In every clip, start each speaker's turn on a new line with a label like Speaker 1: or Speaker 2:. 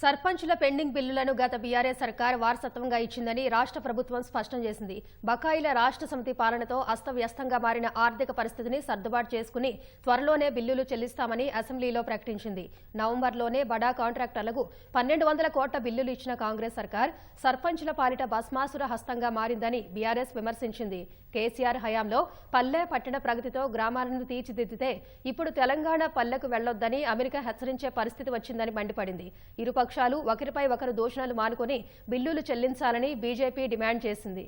Speaker 1: సర్పంచ్ల పెండింగ్ బిల్లులను గత బీఆర్ఎస్ సర్కార్ వారసత్వంగా ఇచ్చిందని రాష్ట్ర ప్రభుత్వం స్పష్టం చేసింది. బకాయిల రాష్ట్ర సమితి పాలనతో అస్తవ్యస్తంగా మారిన ఆర్థిక పరిస్థితిని సర్దుబాటు చేసుకుని త్వరలోనే బిల్లులు చెల్లిస్తామని అసెంబ్లీలో ప్రకటించింది. నవంబర్లోనే బడా కాంట్రాక్టర్లకు పన్నెండు వందల కోట్ల బిల్లులు ఇచ్చిన కాంగ్రెస్ సర్కార్ సర్పంచ్ల పాలిట భస్మాసుర హస్తంగా మారిందని బీఆర్ఎస్ విమర్శించింది. కేసీఆర్ హయాంలో పల్లె పట్టణ ప్రగతితో గ్రామాలను తీర్చిదిద్దితే ఇప్పుడు తెలంగాణ పల్లెకు వెళ్ళొద్దని అమెరికా హెచ్చరించే పరిస్థితి వచ్చిందని మండిపడింది. పక్షాలు ఒకరిపై ఒకరు దూషణలు మానుకొని బిల్లులు చెల్లించాలని బీజేపీ డిమాండ్ చేసింది.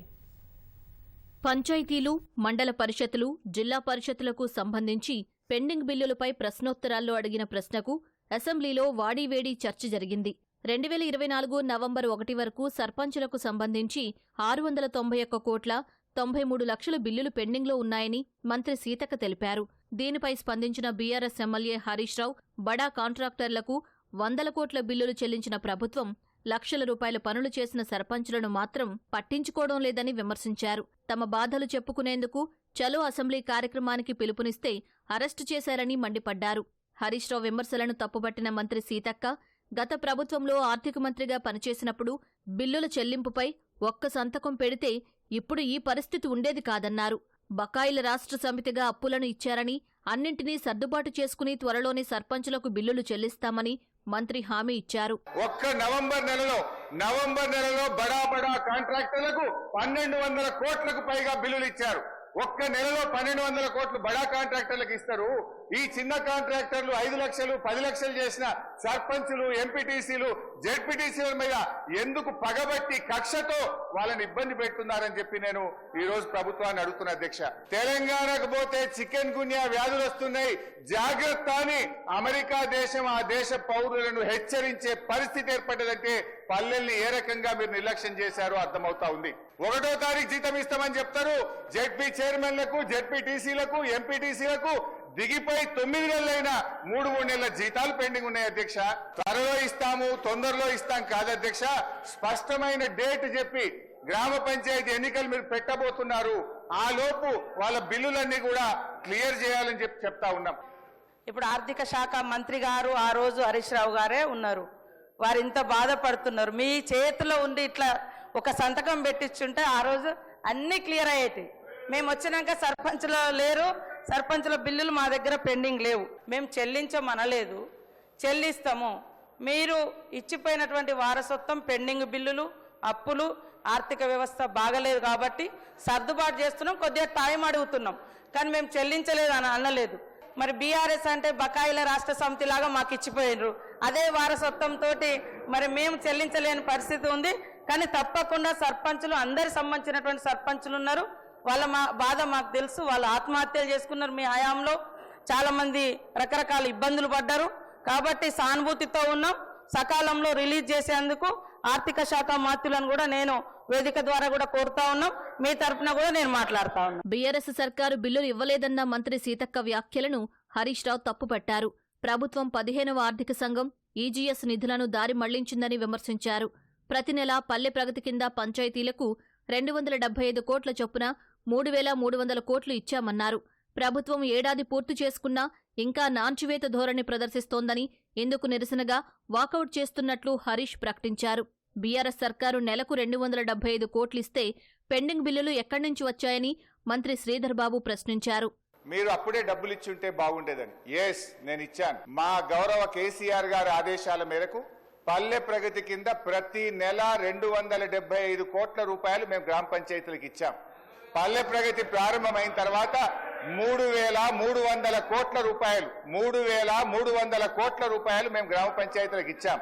Speaker 2: పంచాయతీలు మండల పరిషత్లు జిల్లా పరిషత్తులకు సంబంధించి పెండింగ్ బిల్లులపై ప్రశ్నోత్తరాల్లో అడిగిన ప్రశ్నకు అసెంబ్లీలో వాడీవేడి చర్చ జరిగింది. రెండు వేల ఇరవై నాలుగు నవంబర్ ఒకటి వరకు సర్పంచులకు సంబంధించి ఆరు వందల తొంభై ఒక్క కోట్ల తొంభై మూడు లక్షల బిల్లులు పెండింగ్లో ఉన్నాయని మంత్రి సీతక్క తెలిపారు. దీనిపై స్పందించిన బీఆర్ఎస్ ఎమ్మెల్యే హరీష్ రావు బడా కాంట్రాక్టర్లకు వందల కోట్ల బిల్లులు చెల్లించిన ప్రభుత్వం లక్షల రూపాయల పనులు చేసిన సర్పంచులను మాత్రం పట్టించుకోవడం లేదని విమర్శించారు. తమ బాధలు చెప్పుకునేందుకు చలో అసెంబ్లీ కార్యక్రమానికి పిలుపునిస్తే అరెస్టు చేశారని మండిపడ్డారు. హరీష్ రావు విమర్శలను తప్పుపట్టిన మంత్రి సీతక్క గత ప్రభుత్వంలో ఆర్థిక మంత్రిగా పనిచేసినప్పుడు బిల్లుల చెల్లింపుపై ఒక్క సంతకం పెడితే ఇప్పుడు ఈ పరిస్థితి ఉండేది కాదన్నారు. బకాయిల రాష్ట్ర సమితిగా అప్పులను ఇచ్చారని అన్నింటినీ సర్దుబాటు చేసుకుని త్వరలోనే సర్పంచులకు బిల్లులు చెల్లిస్తామని మంత్రి హామీ ఇచ్చారు.
Speaker 3: ఒక్క నవంబర్ నెలలో నవంబర్ నెలలో బడా బడా కాంట్రాక్టర్లకు పన్నెండు వందల కోట్లకు పైగా బిల్లులు ఇచ్చారు. ఒక్క నెలలో పన్నెండు వందల కోట్లు బడా కాంట్రాక్టర్లకు ఇస్తారు. ఈ చిన్న కాంట్రాక్టర్లు ఐదు లక్షలు పది లక్షలు చేసిన సర్పంచులు ఎంపీటీసీలు జెడ్పీటీసీల మీద ఎందుకు పగబట్టి కక్షతో వాళ్ళని ఇబ్బంది పెడుతున్నారని చెప్పి నేను ఈ రోజు ప్రభుత్వాన్ని అడుగుతున్న అధ్యక్ష. తెలంగాణకు పోతే చికెన్ గున్యా వ్యాధులు వస్తున్నాయి. జాగ్రత్త అని అమెరికా దేశం ఆ దేశ పౌరులను హెచ్చరించే పరిస్థితి ఏర్పడ్డదంటే పల్లెల్ని ఏ రకంగా మీరు నిర్లక్ష్యం చేశారో అర్థమవుతా ఉంది. ఒకటో తారీఖు జీతం ఇస్తామని చెప్తారు. జెడ్పీ చైర్మన్లకు జెడ్పీటీసీలకు ఎంపీటీసీలకు దిగిపోయి తొమ్మిది నెలలైనా మూడు మూడు నెలల జీతాలు పెండింగ్ ఉన్నాయి అధ్యక్ష. త్వరలో ఇస్తాము తొందరలో ఇస్తాం కాదు అధ్యక్ష. స్పష్టమైన డేట్ చెప్పి గ్రామ పంచాయతీ ఎన్నికలు మీరు పెట్టబోతున్నారు. ఆ లోపు వాళ్ళ బిల్లులన్నీ కూడా క్లియర్ చేయాలని చెప్పి చెప్తా ఉన్నాం.
Speaker 4: ఇప్పుడు ఆర్థిక శాఖ మంత్రి గారు ఆ రోజు హరీష్ రావు గారే ఉన్నారు. వారు ఇంత బాధపడుతున్నారు. మీ చేతిలో ఉండి ఇట్లా ఒక సంతకం పెట్టించుంటే ఆ రోజు అన్నీ క్లియర్ అయ్యేటి మేము వచ్చినాక సర్పంచ్లో లేరు. సర్పంచుల బిల్లులు మా దగ్గర పెండింగ్ లేవు. మేము చెల్లించమనలేదు. చెల్లిస్తాము. మీరు ఇచ్చిపోయినటువంటి వారసత్వం పెండింగ్ బిల్లులు అప్పులు ఆర్థిక వ్యవస్థ బాగలేదు కాబట్టి సర్దుబాటు చేస్తున్నాం. కొద్దిగా టైం అడుగుతున్నాం. కానీ మేము చెల్లించలేదు అని అనలేదు. మరి బీఆర్ఎస్ అంటే బకాయిల రాష్ట్ర సమితి లాగా మాకు ఇచ్చిపోయినరు. అదే వారసత్వంతో మరి మేము చెల్లించలేని పరిస్థితి ఉంది. కానీ తప్పకుండా సర్పంచులు అందరి సంబంధించినటువంటి సర్పంచులు ఉన్నారు. వాళ్ళ మా బాధ మాకు తెలుసు వాళ్ళు ఆత్మహత్యలు చేసుకున్నారు మీ హయాంలో. చాలామంది రకరకాల ఇబ్బందులు పడ్డారు. కాబట్టి సానుభూతితో ఉన్నాం. సకాలంలో రిలీజ్ చేసేందుకు ఆర్థిక శాఖ మాత్రులను కూడా నేను వేదిక ద్వారా కూడా కోరుతా ఉన్నాం. మీ తరపున కూడా నేను మాట్లాడుతా ఉన్నాను
Speaker 2: బీఆర్ఎస్ సర్కారు బిల్లులు ఇవ్వలేదన్న మంత్రి సీతక్క వ్యాఖ్యలను హరీష్ రావు తప్పుపట్టారు. ప్రభుత్వం పదిహేనవ ఆర్థిక సంఘం ఈజీఎస్ నిధులను దారి మళ్ళించిందని విమర్శించారు. ప్రతి నెల పల్లె ప్రగతి కింద పంచాయతీలకు రెండు వందల డెబ్బై ఐదు కోట్ల చొప్పున మూడు వేల మూడు వందల కోట్లు ఇచ్చామన్నారు. ప్రభుత్వం ఏడాది పూర్తి చేసుకున్నా ఇంకా నాంచివేత ధోరణి ప్రదర్శిస్తోందని ఇందుకు నిరసనగా వాకౌట్ చేస్తున్నట్లు హరీష్ ప్రకటించారు. బీఆర్ఎస్ సర్కారు నెలకు రెండు వందల డెబ్బై ఐదు కోట్లిస్తే పెండింగ్ బిల్లులు ఎక్కడి నుంచి వచ్చాయని మంత్రి శ్రీధర్ బాబు ప్రశ్నించారు.
Speaker 3: మీరు అప్పుడే డబ్బులు ఇచ్చుంటే బాగుండేదని. ఎస్ నేను ఇచ్చాను. మా గౌరవ కేసీఆర్ గారి ఆదేశాల మేరకు పల్లె ప్రగతి కింద ప్రతి నెల రెండు వందల డెబ్బై ఐదు కోట్ల రూపాయలు మేము గ్రామ పంచాయతీలకు ఇచ్చాం. పల్లె ప్రగతి ప్రారంభమైన తర్వాత మూడు వేల మూడు వందల కోట్ల రూపాయలు మూడు వేల మూడు వందల కోట్ల రూపాయలు మేము గ్రామ పంచాయతీలకు ఇచ్చాం.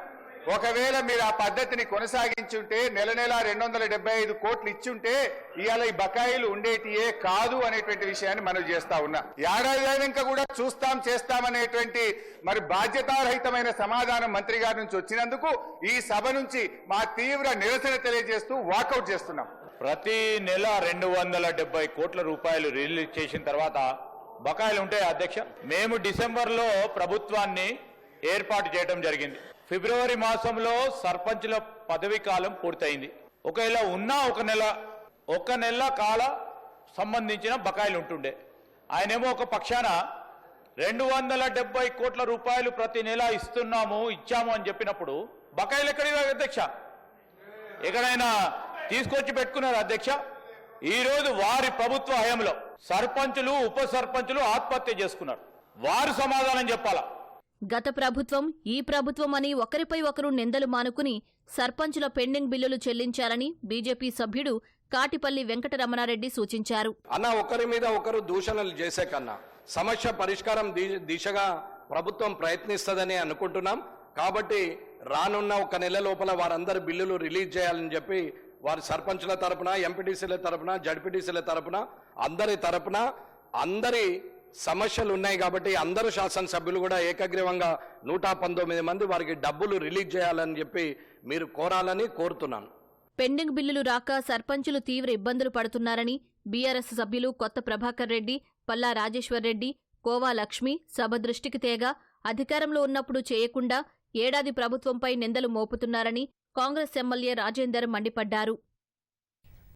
Speaker 3: ఒకవేళ మీరు ఆ పద్ధతిని కొనసాగించుంటే నెల నెల రెండు వందల డెబ్బై ఐదు కోట్లు ఇచ్చుంటే ఇవాళ ఈ బకాయిలు ఉండేటియే కాదు అనేటువంటి విషయాన్ని మనం చేస్తా ఉన్నా. ఏడాది అయినాక కూడా చూస్తాం చేస్తామనేటువంటి మరి బాధ్యతారహితమైన సమాధానం మంత్రి గారి నుంచి వచ్చినందుకు ఈ సభ నుంచి మా తీవ్ర నిరసన తెలియజేస్తూ వాకౌట్ చేస్తున్నాం.
Speaker 5: ప్రతి నెల రెండు వందల డెబ్బై కోట్ల రూపాయలు రిలీజ్ చేసిన తర్వాత బకాయిలు ఉంటాయి అధ్యక్ష? మేము డిసెంబర్లో ప్రభుత్వాన్ని ఏర్పాటు చేయడం జరిగింది. ఫిబ్రవరి మాసంలో సర్పంచుల పదవీ కాలం పూర్తయింది. ఒకవేళ ఉన్నా ఒక నెల ఒక నెల కాల సంబంధించిన బకాయిలు ఉంటుండే. ఆయనేమో ఒక పక్షాన రెండు వందల డెబ్బై కోట్ల రూపాయలు ప్రతి నెల ఇస్తున్నాము ఇచ్చాము అని చెప్పినప్పుడు బకాయిలు ఎక్కడివి అధ్యక్ష? ఎక్కడైనా తీసుకొచ్చి పెట్టుకున్నారు అధ్యక్ష. ఈ రోజు వారి ప్రభుత్వ హయాంలో సర్పంచులు ఉప సర్పంచులు ఆత్మహత్య చేసుకున్నారు. వారు సమాధానం చెప్పాలా?
Speaker 2: గత ప్రభుత్వం ఈ ప్రభుత్వం అని ఒకరిపై ఒకరు నిందలు మానుకుని సర్పంచుల పెండింగ్ బిల్లులు చెల్లించాలని బీజేపీ సభ్యుడు కాటిపల్లి వెంకటరమణారెడ్డి సూచించారు.
Speaker 6: అన్న ఒకరి మీద ఒకరు దూషణలు చేసే కన్నా సమస్య పరిష్కారం దిశగా ప్రభుత్వం ప్రయత్నిస్తుందని అనుకుంటున్నాం. కాబట్టి రానున్న ఒక నెల లోపల వారందరి బిల్లులు రిలీజ్ చేయాలని చెప్పి వారి సర్పంచుల తరపున ఎంపీటీసీల తరపున జడ్పీటీసీల తరపున అందరి తరపున అందరి సమస్యలు ఉన్నాయి కాబట్టి అందరు శాసనసభ్యులు కూడా ఏకగ్రీవంగా నూట పంతొమ్మిది మంది వారికి డబ్బులు రిలీజ్ చేయాలని చెప్పి మీరు కోరాలని కోరుతున్నాను.
Speaker 2: పెండింగ్ బిల్లులు రాక సర్పంచులు తీవ్ర ఇబ్బందులు పడుతున్నారని బీఆర్ఎస్ సభ్యులు కొత్త ప్రభాకర్ రెడ్డి పల్లా రాజేశ్వర్ రెడ్డి కోవా లక్ష్మి సభ దృష్టికి తేగా అధికారంలో ఉన్నప్పుడు చేయకుండా ఏడాది ప్రభుత్వంపై నిందలు మోపుతున్నారని కాంగ్రెస్ ఎమ్మెల్యే రాజేందర్ మండిపడ్డారు.